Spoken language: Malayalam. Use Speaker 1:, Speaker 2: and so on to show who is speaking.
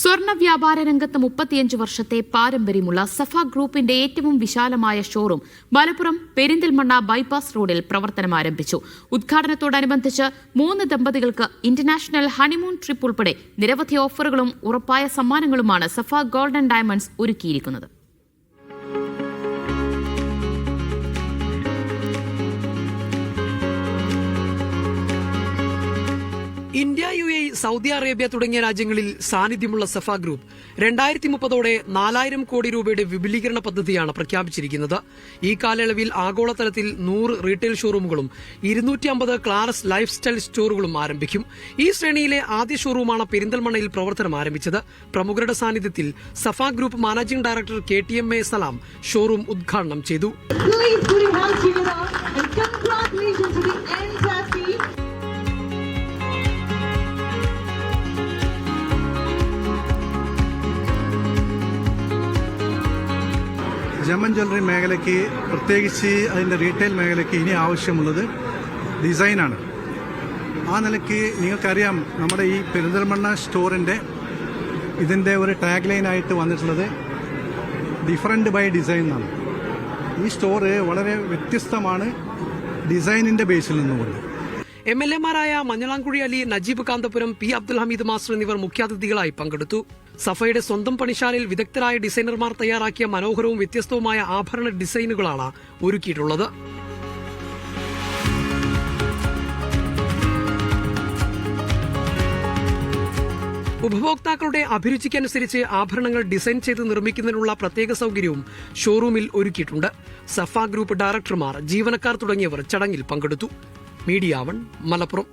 Speaker 1: സ്വർണ വ്യാപാര രംഗത്ത് മുപ്പത്തിയഞ്ച് വർഷത്തെ പാരമ്പര്യമുള്ള സഫ ഗ്രൂപ്പിന്റെ ഏറ്റവും വിശാലമായ ഷോറൂം മലപ്പുറം പെരിന്തൽമണ്ണ ബൈപ്പാസ് റോഡിൽ പ്രവർത്തനം ആരംഭിച്ചു. ഉദ്ഘാടനത്തോടനുബന്ധിച്ച് മൂന്ന് ദമ്പതികൾക്ക് ഇന്റർനാഷണൽ ഹണിമൂൺ ട്രിപ്പ് ഉൾപ്പെടെ നിരവധി ഓഫറുകളും ഉറപ്പായ സമ്മാനങ്ങളുമാണ് സഫ ഗോൾഡൻ ഡയമണ്ട്സ് ഒരുക്കിയിരിക്കുന്നത്.
Speaker 2: India U A Saudi Arabia തുടങ്ങിയ രാജ്യങ്ങളിൽ സാന്നിധ്യമുള്ള സഫ ഗ്രൂപ്പ് രണ്ടായിരത്തി മുപ്പതോടെ നാലായിരം കോടി രൂപയുടെ വിപുലീകരണ പദ്ധതിയാണ് പ്രഖ്യാപിച്ചിരിക്കുന്നത്. ഈ കാലയളവിൽ ആഗോളതലത്തിൽ നൂറ് റീറ്റെയിൽ ഷോറൂമുകളും ഇരുന്നൂറ്റി അമ്പത് ക്ലാറസ് ലൈഫ് സ്റ്റൈൽ സ്റ്റോറുകളും ആരംഭിക്കും. ഈ ശ്രേണിയിലെ ആദ്യ ഷോറൂമാണ് പെരിന്തൽമണ്ണയിൽ പ്രവർത്തനം ആരംഭിച്ചത്. പ്രമുഖരുടെ സാന്നിധ്യത്തിൽ Safa group managing director K T M A Salam showroom ഉദ്ഘാടനം ചെയ്തു.
Speaker 3: ജമൻ ജ്വല്ലറി മേഖലയ്ക്ക് പ്രത്യേകിച്ച് അതിന്റെ റീറ്റെയിൽ മേഖലയ്ക്ക് ഇനി ആവശ്യമുള്ളത് ഡിസൈനാണ് ആ നിലയ്ക്ക് നിങ്ങൾക്കറിയാം നമ്മുടെ ഈ പെരിന്തൽമണ്ണ സ്റ്റോറിന്റെ ഇതിന്റെ ഒരു ടാഗ് ലൈനായിട്ട് വന്നിട്ടുള്ളത് ഡിഫറെന്റ് ബൈ ഡിസൈൻ എന്നാണ്. ഈ സ്റ്റോറ് വളരെ വ്യത്യസ്തമാണ് ഡിസൈനിന്റെ ബേസിൽ നിന്നുകൊണ്ട്
Speaker 2: എം എൽ എമാരായ മഞ്ഞളാംകുഴി അലി നജീബ് കാന്തപുരം പി അബ്ദുൽ ഹമീദ് മാസ്റ്റർ എന്നിവർ മുഖ്യാതിഥികളായി പങ്കെടുത്തു. സഫയുടെ സ്വന്തം പണിശാലയിൽ വിദഗ്ധരായ ഡിസൈനർമാർ തയ്യാറാക്കിയ മനോഹരവും വ്യത്യസ്തവുമായ ആഭരണ ഡിസൈനുകളാണ് ഒരുക്കിയിട്ടുള്ളത്. ഉപഭോക്താക്കളുടെ അഭിരുചിക്കനുസരിച്ച് ആഭരണങ്ങൾ ഡിസൈൻ ചെയ്ത് നിർമ്മിക്കുന്നതിനുള്ള പ്രത്യേക സൗകര്യവും ഷോറൂമിൽ ഒരുക്കിയിട്ടുണ്ട്. സഫ ഗ്രൂപ്പ് ഡയറക്ടർമാർ ജീവനക്കാർ തുടങ്ങിയവർ ചടങ്ങിൽ പങ്കെടുത്തു. மீடியாவன் மலப்புரம்.